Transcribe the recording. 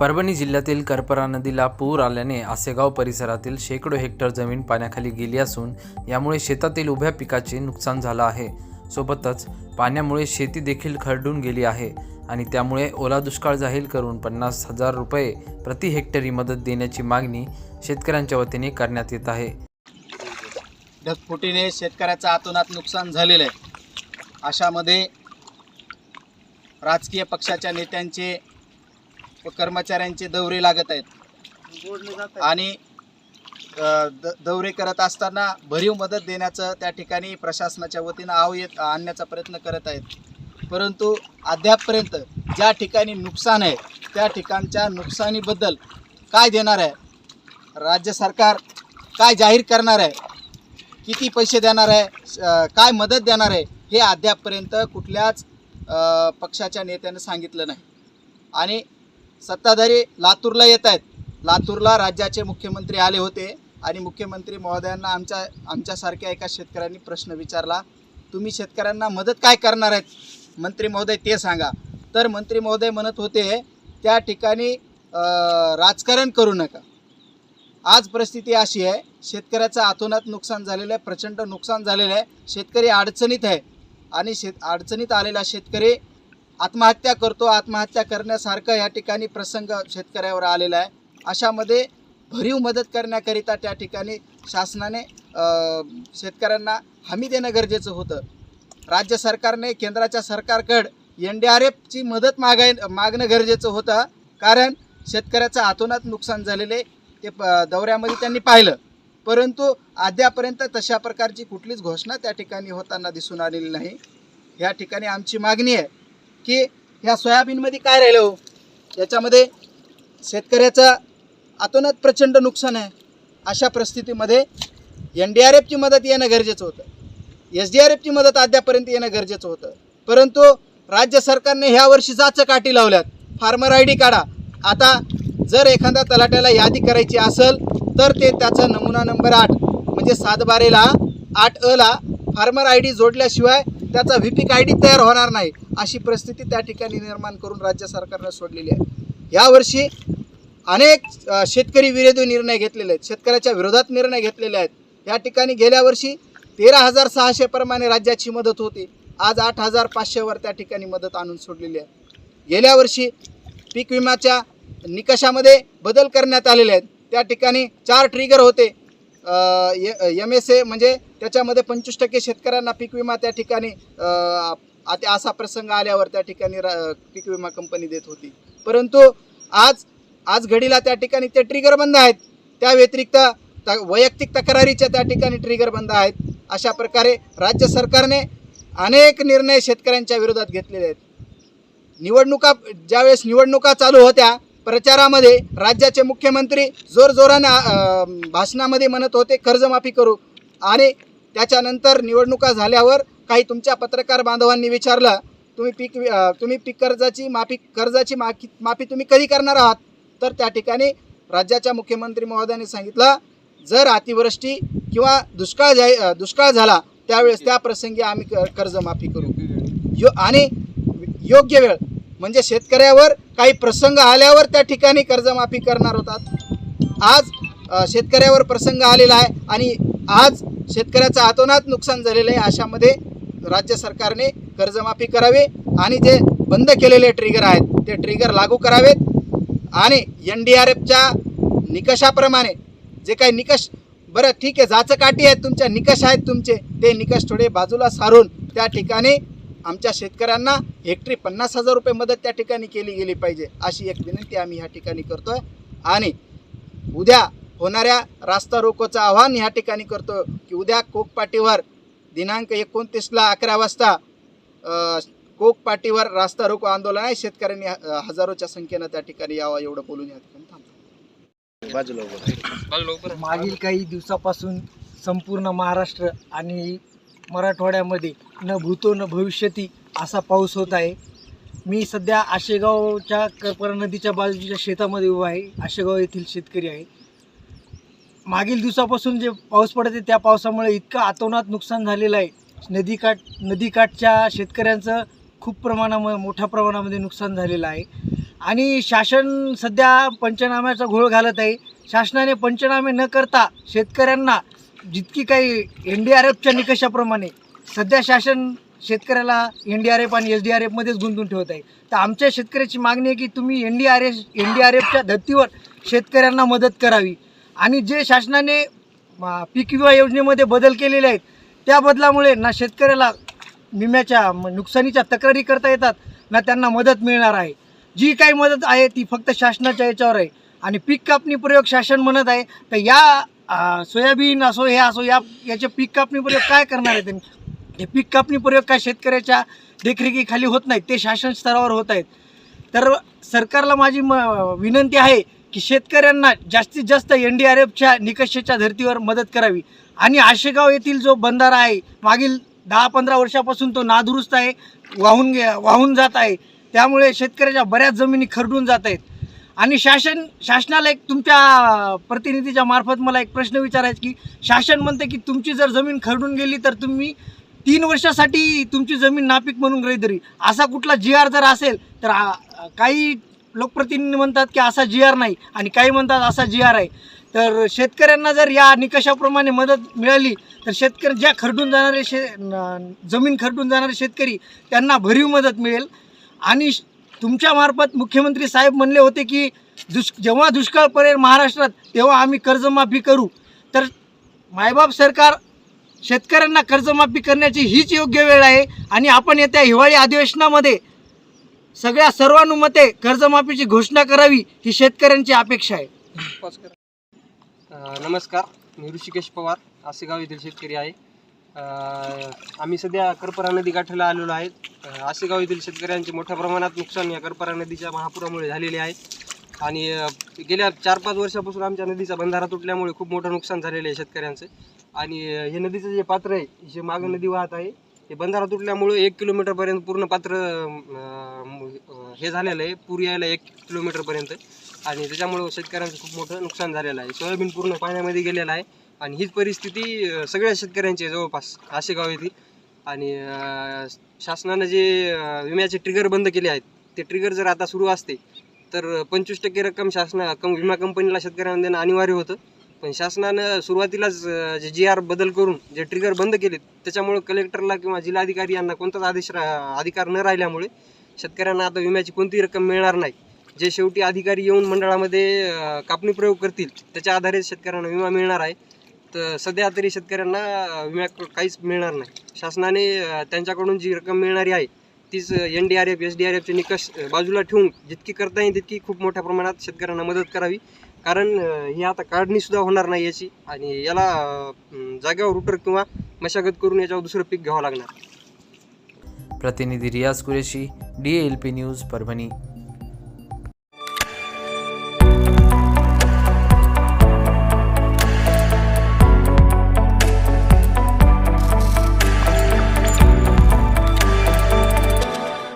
परभणी जिल्ह्यातील करपरा नदीला पूर आल्याने आसेगाव परिसरातील शेकडो हेक्टर जमीन पाण्याखाली गेली असून यामुळे शेतातील उभ्या पिकाचे नुकसान झालं आहे. सोबतच पाण्यामुळे शेती देखील खरडून गेली आहे आणि त्यामुळे ओला दुष्काळ जाहीर करून पन्नास हजार रुपये प्रति हेक्टरी मदत देण्याची मागणी शेतकऱ्यांच्या वतीने करण्यात येत आहे. ढगफुटीने शेतकऱ्याचं आतोनात नुकसान झालेलं आहे. अशामध्ये राजकीय पक्षाच्या नेत्यांचे व कर्मचाऱ्यांचे दौरे लागत आहेत. आणि द दौरे करत असताना भरीव मदत देण्याचं त्या ठिकाणी प्रशासनाच्या वतीनं आव येत आणण्याचा प्रयत्न करत आहेत. परंतु अद्यापपर्यंत ज्या ठिकाणी नुकसान आहे त्या ठिकाणच्या नुकसानीबद्दल काय देणार आहे? राज्य सरकार काय जाहीर करणार आहे? किती पैसे देणार आहे? काय मदत देणार आहे? हे अद्यापपर्यंत कुठल्याच पक्षाच्या नेत्यानं सांगितलं नाही. आणि सत्ताधारी लातूरला येत आहेत. लातूरला राज्याचे मुख्यमंत्री आले होते आणि मुख्यमंत्री महोदयांना आमच्या आमच्यासारख्या एका शेतकऱ्यांनी प्रश्न विचारला तुम्ही शेतकऱ्यांना मदत काय करणार आहेत? मंत्री महोदय ते सांगा. तर मंत्री महोदय म्हणत होते त्या ठिकाणी राजकारण करू नका. आज परिस्थिती अशी आहे शेतकऱ्याचं आतोनात नुकसान झालेलं आहे प्रचंड नुकसान झालेलं आहे शेतकरी अडचणीत आहे आणि शेत अडचणीत आलेला शेतकरी आत्महत्या करतो आत्महत्या करण्यासारखं या ठिकाणी प्रसंग शेतकऱ्यावर आलेला आहे. अशामध्ये भरीव मदत करण्याकरिता त्या ठिकाणी शासनाने शेतकऱ्यांना हमी देणं गरजेचं होतं. राज्य सरकारने केंद्राच्या सरकारकडं एन डी आर एफची मदत मागाय मागणं गरजेचं होतं कारण शेतकऱ्याचं आतोनात नुकसान झालेले ते प दौऱ्यामध्ये त्यांनी पाहिलं. परंतु अद्यापर्यंत तशा प्रकारची कुठलीच घोषणा त्या ठिकाणी होताना दिसून आलेली नाही. या ठिकाणी आमची मागणी आहे की ह्या सोयाबीनमध्ये काय राहिलं हो? याच्यामध्ये शेतकऱ्याचं अतोनात प्रचंड नुकसान आहे. अशा परिस्थितीमध्ये एन डी आर एफची मदत येणं गरजेचं होतं. एस डी आर एफची मदत अद्यापर्यंत येणं गरजेचं होतं. परंतु राज्य सरकारने ह्या वर्षी जाचं काठी लावल्यात. फार्मर आय डी काढा. आता जर एखाद्या तलाट्याला यादी करायची असेल तर ते त्याचा नमुना नंबर आठ म्हणजे सातबारेला आठ अला फार्मर आय डी जोडल्याशिवाय त्याचा व्ही पी आय डी तयार होणार नाही अशी परिस्थिती त्या ठिकाणी निर्माण करून राज्य सरकारनं सोडलेली आहे. यावर्षी अनेक शेतकरी विरोधी निर्णय घेतलेले आहेत. शेतकऱ्याच्या विरोधात निर्णय घेतलेले आहेत. या ठिकाणी गेल्या वर्षी तेरा हजार सहाशे प्रमाणे राज्याची मदत होती. आज आठ हजार पाचशेवर त्या ठिकाणी मदत आणून सोडलेली आहे. गेल्या वर्षी पीक विम्याच्या निकषामध्ये बदल करण्यात आलेले आहेत. त्या ठिकाणी चार ट्रिगर होते. एम एस ए म्हणजे त्याच्यामध्ये पंचवीस टक्के शेतकऱ्यांना पीक विमा त्या ठिकाणी आता असा प्रसंग आल्यावर त्या ठिकाणी रा- पीक विमा कंपनी देत होती. परंतु आज आज घडीला त्या ठिकाणी ते ट्रिगर बंद आहेत. त्या व्यतिरिक्त वैयक्तिक तक्रारीच्या त्या ठिकाणी ट्रिगर बंद आहेत. अशा प्रकारे राज्य सरकारने अनेक निर्णय शेतकऱ्यांच्या विरोधात घेतलेले आहेत. निवडणुका ज्यावेळेस निवडणुका चालू होत्या प्रचारामध्ये राज्याचे मुख्यमंत्री जोरजोराने भाषणामध्ये म्हणत होते कर्जमाफी करू. आणि त्याच्यानंतर निवडणुका झाल्यावर काही तुमच्या पत्रकार बांधवांनी विचारलं तुम्ही पीक तुम्ही पीक कर्जाची माफी कर्जाची माफी माफी तुम्ही कधी करणार आहात? तर त्या ठिकाणी राज्याच्या मुख्यमंत्री महोदयांनी सांगितलं जर अतिवृष्टी किंवा दुष्काळ जा दुष्काळ झाला त्यावेळेस त्या प्रसंगी आम्ही क- कर्जमाफी करू. यो आणि योग्य वेळ म्हणजे शेतकऱ्यावर काही प्रसंग आल्यावर त्या ठिकाणी कर्जमाफी करणार होतात. आज शेतकऱ्यावर प्रसंग आलेला आहे आणि आज शेतकऱ्याचं अतोनात नुकसान झालेलं आहे अशामध्ये राज्य सरकारने कर्जमाफी करावी आणि जे बंद केलेले ट्रिगर आहेत ते ट्रिगर लागू करावेत. आणि एन डी आर एफच्या निकषाप्रमाणे जे काही निकष बरं ठीक आहे जाचं काठी आहेत तुमच्या निकष आहेत तुमचे ते निकष थोडे बाजूला सारून त्या ठिकाणी आमच्या शेतकऱ्यांना हेक्टरी पन्नास हजार रुपये मदत त्या ठिकाणी केली गेली पाहिजे अशी एक विनंती आम्ही ह्या ठिकाणी करतोय. आणि उद्या होणाऱ्या रास्ता रोकोचं आव्हान ह्या ठिकाणी करतो की उद्या कोकपाटीवर दिनांक एकोणतीसला अकरा वाजता कोकपाटीवर रास्ता रोको आंदोलन आहे. शेतकऱ्यांनी हजारोच्या संख्येनं त्या ठिकाणी यावं एवढं बोलून या ठिकाणी थांबतो. मागील काही दिवसापासून संपूर्ण महाराष्ट्र आणि मराठवाड्यामध्ये न भूतो न भविष्यती असा पाऊस होत आहे. मी सध्या आशेगावच्या करपरा नदीच्या बाजूच्या शेतामध्ये उभा आहे. आशेगाव येथील शेतकरी आहे. मागील दिवसापासून जे पाऊस पडत आहे त्या पावसामुळे इतकं आतोनात नुकसान झालेलं आहे. नदीकाठ नदीकाठच्या शेतकऱ्यांचं खूप प्रमाणामध्ये मोठ्या प्रमाणामध्ये नुकसान झालेलं आहे. आणि शासन सध्या पंचनाम्याचा घोळ घालत आहे. शासनाने पंचनामे न करता शेतकऱ्यांना जितकी काही एन डी आर एफच्या निकषाप्रमाणे सध्या शासन शेतकऱ्याला एन डी आर एफ आणि एस डी आर एफमध्येच गुंतून ठेवत आहे. तर आमच्या शेतकऱ्याची मागणी आहे की तुम्ही N D R F N D R एफच्या धर्तीवर शेतकऱ्यांना मदत करावी. आणि जे शासनाने पीक विमा योजनेमध्ये बदल केलेले आहेत त्या बदलामुळे ना शेतकऱ्याला विम्याच्या म- नुकसानीच्या तक्रारी करता येतात ना त्यांना मदत मिळणार आहे. जी काही मदत आहे ती फक्त शासनाच्या याच्यावर आहे. आणि पीक कापणी प्रयोग शासन म्हणत आहे तर या सोयाबीन असो हे असो या याचे पीक कापणी प्रयोग काय करणार आहे त्यांनी? हे पीक कापणी प्रयोग काय शेतकऱ्याच्या देखरेखीखाली होत नाहीत ते शासन स्तरावर होत आहेत. तर सरकारला माझी म विनंती आहे की शेतकऱ्यांना जास्तीत जास्त एन डी आर एफच्या निकषाच्या धर्तीवर मदत करावी. आणि आशेगाव येथील जो बंधारा आहे मागील दहा पंधरा वर्षापासून तो नादुरुस्त आहे वाहून गे वाहून जात आहे. त्यामुळे शेतकऱ्याच्या बऱ्याच जमिनी खरडून जात आहेत. आणि शासन शासनाला एक तुमच्या प्रतिनिधीच्या मार्फत मला एक प्रश्न विचारायचा की शासन म्हणते की तुमची जर जमीन खरडून गेली तर तुम्ही तीन वर्षासाठी तुमची जमीन नापीक म्हणून गृहीत धरी असा कुठला जी आर जर असेल तर काही लोकप्रतिनिधी म्हणतात की असा जी आर नाही आणि काही म्हणतात असा जी आर आहे. तर शेतकऱ्यांना जर या निकषाप्रमाणे मदत मिळाली तर शेतकरी ज्या खरडून जाणारे शे जमीन खरडून जाणारे शेतकरी त्यांना भरीव मदत मिळेल. आणि श- तुमच्या मार्फत मुख्यमंत्री साहेब म्हणले होते की दुष् जेव्हा दुष्काळ पडेल महाराष्ट्रात तेव्हा आम्ही कर्जमाफी करू. तर मायबाप सरकार शेतकऱ्यांना कर्जमाफी करण्याची हीच योग्य वेळ आहे. आणि आपण येत्या हिवाळी अधिवेशनामध्ये सगळ्या सर्वानुमते कर्जमाफीची घोषणा करावी ही शेतकऱ्यांची अपेक्षा आहे. नमस्कार. मी ऋषिकेश पवार. आसेगाव येथील शेतकरी आहे. अ, आम्ही सध्या करपरा नदी गाठायला आलेलो आहे. आसेगाव येथील शेतकऱ्यांचे मोठ्या प्रमाणात नुकसान या करपरा नदीच्या महापुरामुळे झालेले आहे. आणि अ, गेल्या चार पाच वर्षापासून आमच्या नदीचा बंधारा तुटल्यामुळे खूप मोठं नुकसान झालेलं आहे शेतकऱ्यांचं. आणि अ, हे नदीचं जे पात्र आहे जे मागं नदी वाहत आहे. ते बंधारा तुटल्यामुळे एक किलोमीटरपर्यंत पूर्ण पात्र हे झालेलं आहे. पूर यायला एक किलोमीटरपर्यंत आणि त्याच्यामुळं शेतकऱ्यांचं खूप मोठं नुकसान झालेलं आहे. सोयाबीन पूर्ण पाण्यामध्ये गेलेलं आहे. आणि हीच परिस्थिती सगळ्या शेतकऱ्यांची आहे जवळपास आशेगाव येथील आणि शासनानं जे विम्याचे ट्रिगर बंद केले आहेत ते ट्रिगर जर आता सुरू असते तर पंचवीस टक्के रक्कम शासना कम विमा कंपनीला शेतकऱ्यांना देणं अनिवार्य होतं. पण शासनानं सुरुवातीलाच जे जी आर बदल करून जे ट्रिगर बंद केले त्याच्यामुळं कलेक्टरला किंवा जिल्हाधिकारी यांना कोणताच आदेश रा- अधिकार न राहिल्यामुळे शेतकऱ्यांना आता विम्याची कोणतीही रक्कम मिळणार नाही. जे शेवटी अधिकारी येऊन मंडळामध्ये कापणी प्रयोग करतील त्याच्या आधारे शेतकऱ्यांना विमा मिळणार आहे. तर सध्या तरी शेतकऱ्यांना विमा काहीच मिळणार नाही. शासनाने त्यांच्याकडून जी रक्कम मिळणारी आहे तीच N D R F S D R एफचे निकष बाजूला ठेवून जितकी करता येईल तितकी खूप मोठ्या प्रमाणात शेतकऱ्यांना मदत करावी. कारण ही आता काढणीसुद्धा होणार नाही याची आणि याला जागेवर रुटर किंवा मशागत करून याच्यावर दुसरं पीक घ्यावं लागणार. प्रतिनिधी Riyaz Qureshi D L P news Parbhani.